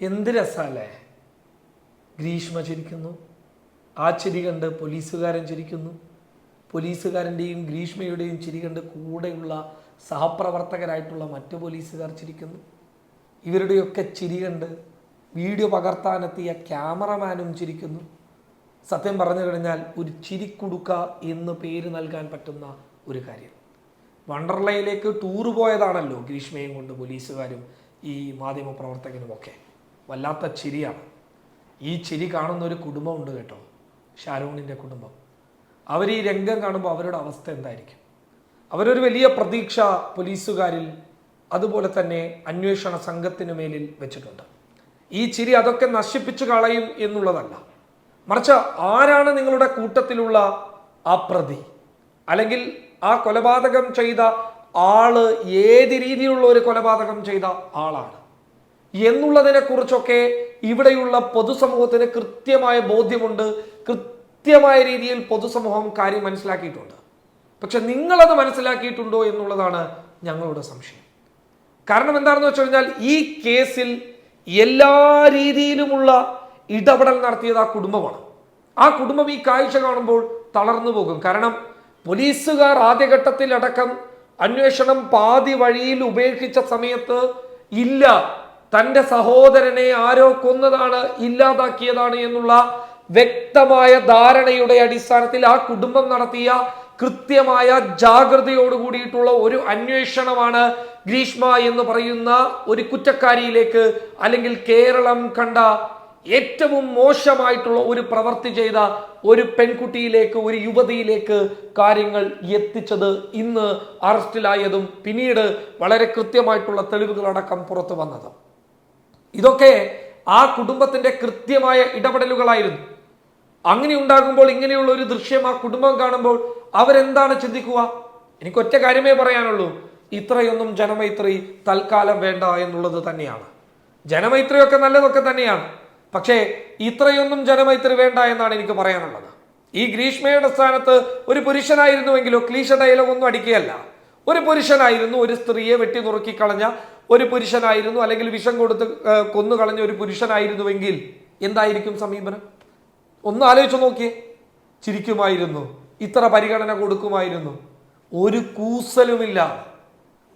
എന്ത് രസാലേ? ഗ്രീഷ്മ ചിരിക്കുന്നു. ആ ചിരി കണ്ട് പോലീസുകാരൻ ചിരിക്കുന്നു. പോലീസുകാരന്റെയും ഗ്രീഷ്മയുടെയും ചിരി കണ്ട് കൂടെയുള്ള സഹപ്രവർത്തകരായിട്ടുള്ള മറ്റു പോലീസുകാർ ചിരിക്കുന്നു. ഇവരുടെയൊക്കെ ചിരി കണ്ട് വീഡിയോ പകർത്താനെത്തിയ ക്യാമറമാനും ചിരിക്കുന്നു. സത്യം പറഞ്ഞു കഴിഞ്ഞാൽ ഒരു ചിരിക്കുടുക്ക എന്ന് പേര് നൽകാൻ പറ്റുന്ന ഒരു കാര്യം. വണ്ടർലയിലേക്ക് ടൂർ പോയതാണല്ലോ ഗ്രീഷ്മയും കൊണ്ട് പോലീസുകാരും ഈ മാധ്യമ മാധ്യമപ്രവർത്തകനുമൊക്കെ. വല്ലാത്ത ചിരിയാണ്. ഈ ചിരി കാണുന്ന ഒരു കുടുംബമുണ്ട് കേട്ടോ ഷാരൂണിന്റെ കുടുംബം. അവർ ഈ രംഗം കാണുമ്പോൾ അവരുടെ അവസ്ഥ എന്തായിരിക്കും? അവരൊരു വലിയ പ്രതീക്ഷ പോലീസുകാരിൽ അതുപോലെ തന്നെ അന്വേഷണ സംഘത്തിന് മേലിൽ വെച്ചിട്ടുണ്ട്. ഈ ചിരി അതൊക്കെ നശിപ്പിച്ചു കളയും എന്നുള്ളതല്ല. മറിച്ച് ആരാണ് നിങ്ങളുടെ കൂട്ടത്തിലുള്ള ആ പ്രതി? അല്ലെങ്കിൽ ആ കൊലപാതകം ചെയ്ത ആൾ ഏത് രീതിയിലുള്ള ഒരു കൊലപാതകം ചെയ്ത ആളാണ്? എന്നുള്ളതിനെ കുറിച്ചൊക്കെ ഇവിടെയുള്ള പൊതുസമൂഹത്തിന് കൃത്യമായ ബോധ്യമുണ്ട്. കൃത്യമായ രീതിയിൽ പൊതുസമൂഹം കാര്യം മനസ്സിലാക്കിയിട്ടുണ്ട്. പക്ഷെ നിങ്ങളത് മനസ്സിലാക്കിയിട്ടുണ്ടോ എന്നുള്ളതാണ് ഞങ്ങളുടെ സംശയം. കാരണം എന്താണെന്ന് വെച്ച് കഴിഞ്ഞാൽ ഈ കേസിൽ എല്ലാ രീതിയിലുമുള്ള ഇടപെടൽ നടത്തിയത് ആ കുടുംബമാണ്. ആ കുടുംബം ഈ കാഴ്ച കാണുമ്പോൾ തളർന്നു പോകും. കാരണം പോലീസുകാർ ആദ്യഘട്ടത്തിൽ അടക്കം അന്വേഷണം പാതി വഴിയിൽ ഉപേക്ഷിച്ച സമയത്ത് ഇല്ല. തന്റെ സഹോദരനെ ആരോ കൊന്നതാണ് ഇല്ലാതാക്കിയതാണ് എന്നുള്ള വ്യക്തമായ ധാരണയുടെ അടിസ്ഥാനത്തിൽ ആ കുടുംബം നടത്തിയ കൃത്യമായ ജാഗ്രതയോട് കൂടിയിട്ടുള്ള ഒരു അന്വേഷണമാണ് ഗ്രീഷ്മ എന്ന് പറയുന്ന ഒരു കുറ്റക്കാരിയിലേക്ക് അല്ലെങ്കിൽ കേരളം കണ്ട ഏറ്റവും മോശമായിട്ടുള്ള ഒരു പ്രവൃത്തി ചെയ്ത ഒരു പെൺകുട്ടിയിലേക്ക് ഒരു യുവതിയിലേക്ക് കാര്യങ്ങൾ എത്തിച്ചത് ഇന്ന് അറസ്റ്റിലായതും പിന്നീട് വളരെ കൃത്യമായിട്ടുള്ള തെളിവുകളടക്കം പുറത്തു വന്നതും. ഇതൊക്കെ ആ കുടുംബത്തിന്റെ കൃത്യമായ ഇടപെടലുകളായിരുന്നു. അങ്ങനെ ഉണ്ടാകുമ്പോൾ ഇങ്ങനെയുള്ള ഒരു ദൃശ്യം ആ കുടുംബം കാണുമ്പോൾ അവരെന്താണ് ചിന്തിക്കുക? എനിക്ക് ഒറ്റ കാര്യമേ പറയാനുള്ളൂ. ഇത്രയൊന്നും ജനമൈത്രി തൽക്കാലം വേണ്ട എന്നുള്ളത് തന്നെയാണ്. ജനമൈത്രിയൊക്കെ നല്ലതൊക്കെ തന്നെയാണ്. പക്ഷേ ഇത്രയൊന്നും ജനമൈത്രി വേണ്ട എന്നാണ് എനിക്ക് പറയാനുള്ളത്. ഈ ഗ്രീഷ്മയുടെ സ്ഥാനത്ത് ഒരു പുരുഷനായിരുന്നുവെങ്കിലോ ക്ലീശ ഡയലോഗ് ഒന്നും അടിക്കുകയല്ല. ഒരു പുരുഷനായിരുന്നു ഒരു സ്ത്രീയെ വെട്ടി നുറുക്കി കളഞ്ഞ ഒരു പുരുഷനായിരുന്നു അല്ലെങ്കിൽ വിഷം കൊടുത്ത് കൊന്നു കളഞ്ഞ ഒരു പുരുഷനായിരുന്നുവെങ്കിൽ എന്തായിരിക്കും സമീപനം? ഒന്ന് ആലോചിച്ച് നോക്കിയേ ചിരിക്കുമായിരുന്നു. ഇത്ര പരിഗണന കൊടുക്കുമായിരുന്നു. ഒരു കൂസലുമില്ല.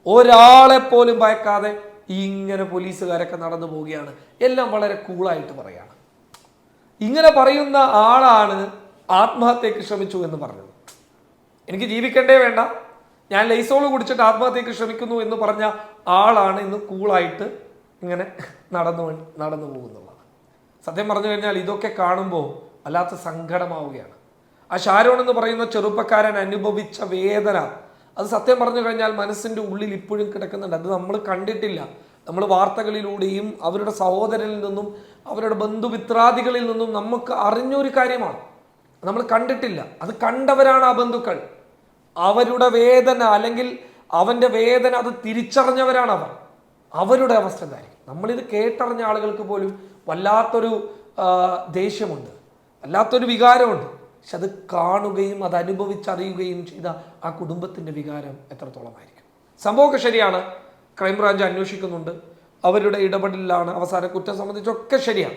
ഒരാളെ പോലും ഭയക്കാതെ ഇങ്ങനെ പോലീസുകാരൊക്കെ നടന്നു പോവുകയാണ്. എല്ലാം വളരെ കൂളായിട്ട് പറയാണ്. ഇങ്ങനെ പറയുന്ന ആളാണ് ആത്മഹത്യക്ക് ശ്രമിച്ചു എന്ന് പറഞ്ഞത്. എനിക്ക് ജീവിക്കണ്ടേ വേണ്ട. ഞാൻ ലൈസോൾ കുടിച്ചിട്ട് ആത്മഹത്യക്ക് ശ്രമിക്കുന്നു എന്ന് പറഞ്ഞ ആളാണ് ഇന്ന് കൂളായിട്ട് ഇങ്ങനെ നടന്നു നടന്നു പോകുന്നുള്ളത്. സത്യം പറഞ്ഞു കഴിഞ്ഞാൽ ഇതൊക്കെ കാണുമ്പോൾ വല്ലാത്ത സങ്കടമാവുകയാണ്. ആ ഷാരോൺ എന്ന് പറയുന്ന ചെറുപ്പക്കാരൻ അനുഭവിച്ച വേദന അത് സത്യം പറഞ്ഞു കഴിഞ്ഞാൽ മനസ്സിന്റെ ഉള്ളിൽ ഇപ്പോഴും കിടക്കുന്നുണ്ട്. അത് നമ്മൾ കണ്ടിട്ടില്ല. നമ്മൾ വാർത്തകളിലൂടെയും അവരുടെ സഹോദരനിൽ നിന്നും അവരുടെ ബന്ധുമിത്രാദികളിൽ നിന്നും നമുക്ക് അറിഞ്ഞൊരു കാര്യമാണ്. നമ്മൾ കണ്ടിട്ടില്ല. അത് കണ്ടവരാണ് ആ ബന്ധുക്കൾ. അവരുടെ വേദന അല്ലെങ്കിൽ അവന്റെ വേദന അത് തിരിച്ചറിഞ്ഞവരാണ് അവർ. അവരുടെ അവസ്ഥ എന്തായിരിക്കും? നമ്മളിത് കേട്ടറിഞ്ഞ ആളുകൾക്ക് പോലും വല്ലാത്തൊരു ദേഷ്യമുണ്ട്. വല്ലാത്തൊരു വികാരമുണ്ട്. പക്ഷെ അത് കാണുകയും അത് അനുഭവിച്ചറിയുകയും ചെയ്ത ആ കുടുംബത്തിന്റെ വികാരം എത്രത്തോളമായിരിക്കും? സംഭവമൊക്കെ ശരിയാണ്. ക്രൈംബ്രാഞ്ച് അന്വേഷിക്കുന്നുണ്ട്. അവരുടെ ഇടപെടലിലാണ് അവസാന കുറ്റം സംബന്ധിച്ചൊക്കെ ശരിയാണ്.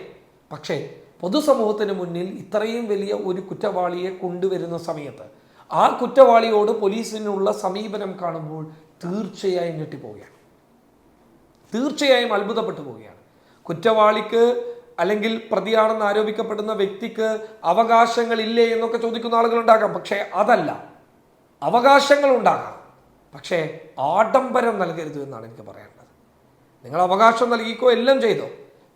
പക്ഷേ പൊതുസമൂഹത്തിന് മുന്നിൽ ഇത്രയും വലിയ ഒരു കുറ്റവാളിയെ കൊണ്ടുവരുന്ന സമയത്ത് ആ കുറ്റവാളിയോട് പോലീസിനുള്ള സമീപനം കാണുമ്പോൾ തീർച്ചയായും ഞെട്ടിപ്പോവുകയാണ്. തീർച്ചയായും അത്ഭുതപ്പെട്ടു പോവുകയാണ്. കുറ്റവാളിക്ക് അല്ലെങ്കിൽ പ്രതിയാണെന്ന് ആരോപിക്കപ്പെടുന്ന വ്യക്തിക്ക് അവകാശങ്ങൾ അവകാശങ്ങളില്ലേ എന്നൊക്കെ ചോദിക്കുന്ന ആളുകളുണ്ടാകാം. പക്ഷേ അതല്ല. അവകാശങ്ങൾ ഉണ്ടാകാം പക്ഷേ ആഡംബരം നൽകരുത് എന്നാണ് എനിക്ക് പറയാനുള്ളത്. നിങ്ങൾ അവകാശം നൽകിക്കോ എല്ലാം ചെയ്തോ.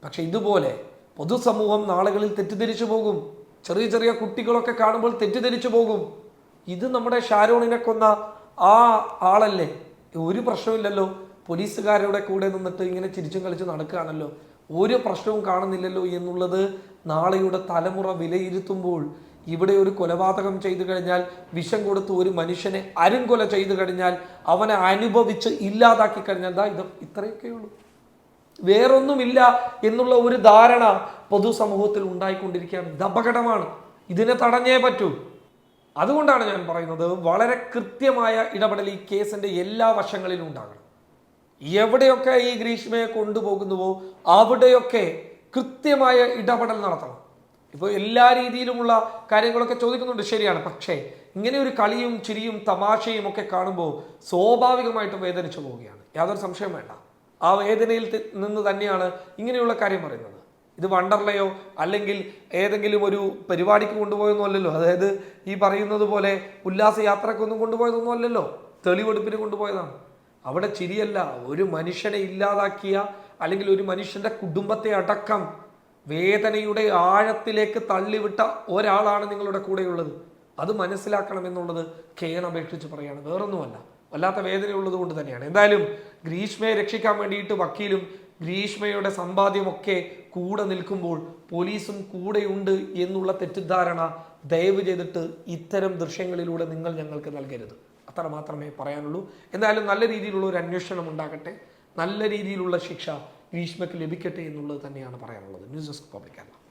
പക്ഷെ ഇതുപോലെ പൊതുസമൂഹം നാളുകളിൽ തെറ്റിദ്ധരിച്ചു പോകും. ചെറിയ ചെറിയ കുട്ടികളൊക്കെ കാണുമ്പോൾ തെറ്റിദ്ധരിച്ചു പോകും. ഇത് നമ്മുടെ ഷാരോണിനെ കൊന്ന ആ ആളല്ലേ? ഒരു പ്രശ്നമില്ലല്ലോ പോലീസുകാരുടെ കൂടെ നിന്നിട്ട് ഇങ്ങനെ ചിരിച്ചും കളിച്ചും നടക്കുകയാണല്ലോ. ഒരു പ്രശ്നവും കാണുന്നില്ലല്ലോ എന്നുള്ളത് നാളെയുടെ തലമുറ വിലയിരുത്തുമ്പോൾ ഇവിടെ ഒരു കൊലപാതകം ചെയ്തു കഴിഞ്ഞാൽ വിഷം കൊടുത്ത് ഒരു മനുഷ്യനെ അരുംകൊല ചെയ്തു കഴിഞ്ഞാൽ അവനെ അനുഭവിച്ച് ഇല്ലാതാക്കി കഴിഞ്ഞാൽ ദാ ഇത് ഇത്രയൊക്കെ ഉള്ളൂ. വേറൊന്നുമില്ല എന്നുള്ള ഒരു ധാരണ പൊതുസമൂഹത്തിൽ ഉണ്ടായിക്കൊണ്ടിരിക്കുകയാണ്. ഇത് അപകടമാണ്. ഇതിനെ തടഞ്ഞേ പറ്റൂ. അതുകൊണ്ടാണ് ഞാൻ പറയുന്നത് വളരെ കൃത്യമായ ഇടപെടൽ ഈ കേസിന്റെ എല്ലാ വശങ്ങളിലും ഉണ്ടാകണം. എവിടെയൊക്കെ ഈ ഗ്രീഷ്മയെ കൊണ്ടുപോകുന്നുവോ അവിടെയൊക്കെ കൃത്യമായ ഇടപെടൽ നടത്തണം. ഇപ്പോൾ എല്ലാ രീതിയിലുമുള്ള കാര്യങ്ങളൊക്കെ ചോദിക്കുന്നുണ്ട് ശരിയാണ്. പക്ഷേ ഇങ്ങനെ ഒരു കളിയും ചിരിയും തമാശയും ഒക്കെ കാണുമ്പോൾ സ്വാഭാവികമായിട്ടും വേദനിച്ചു പോവുകയാണ്. യാതൊരു സംശയം വേണ്ട. ആ വേദനയിൽ നിന്ന് തന്നെയാണ് ഇങ്ങനെയുള്ള കാര്യം പറയുന്നത്. ഇത് വണ്ടർലയോ അല്ലെങ്കിൽ ഏതെങ്കിലും ഒരു പരിപാടിക്ക് കൊണ്ടുപോയൊന്നും അല്ലല്ലോ. അതായത് ഈ പറയുന്നത് പോലെ ഉല്ലാസ യാത്രക്കൊന്നും കൊണ്ടുപോയതൊന്നും അല്ലല്ലോ. തെളിവെടുപ്പിന് കൊണ്ടുപോയതാണ്. അവിടെ ചിരിയല്ല. ഒരു മനുഷ്യനെ ഇല്ലാതാക്കിയ അല്ലെങ്കിൽ ഒരു മനുഷ്യന്റെ കുടുംബത്തെ അടക്കം വേദനയുടെ ആഴത്തിലേക്ക് തള്ളിവിട്ട ഒരാളാണ് നിങ്ങളുടെ കൂടെയുള്ളത്. അത് മനസ്സിലാക്കണമെന്നുള്ളത് കേണപേക്ഷിച്ച് പറയാണ്. വേറൊന്നുമല്ല. വല്ലാത്ത വേദനയുള്ളത് കൊണ്ട് തന്നെയാണ്. എന്തായാലും ഗ്രീഷ്മയെ രക്ഷിക്കാൻ വേണ്ടിയിട്ട് വക്കീലും ഗ്രീഷ്മയുടെ സമ്പാദ്യമൊക്കെ കൂടെ നിൽക്കുമ്പോൾ പോലീസും കൂടെയുണ്ട് എന്നുള്ള തെറ്റിദ്ധാരണ ദയവ് ചെയ്തിട്ട് ഇത്തരം ദൃശ്യങ്ങളിലൂടെ നിങ്ങൾ ഞങ്ങൾക്ക് നൽകരുത്. അത്ര മാത്രമേ പറയാനുള്ളൂ. എന്തായാലും നല്ല രീതിയിലുള്ള ഒരു അന്വേഷണം ഉണ്ടാകട്ടെ. നല്ല രീതിയിലുള്ള ശിക്ഷ ഗ്രീഷ്മയ്ക്ക് ലഭിക്കട്ടെ എന്നുള്ളത് തന്നെയാണ് പറയാനുള്ളത്. News desk public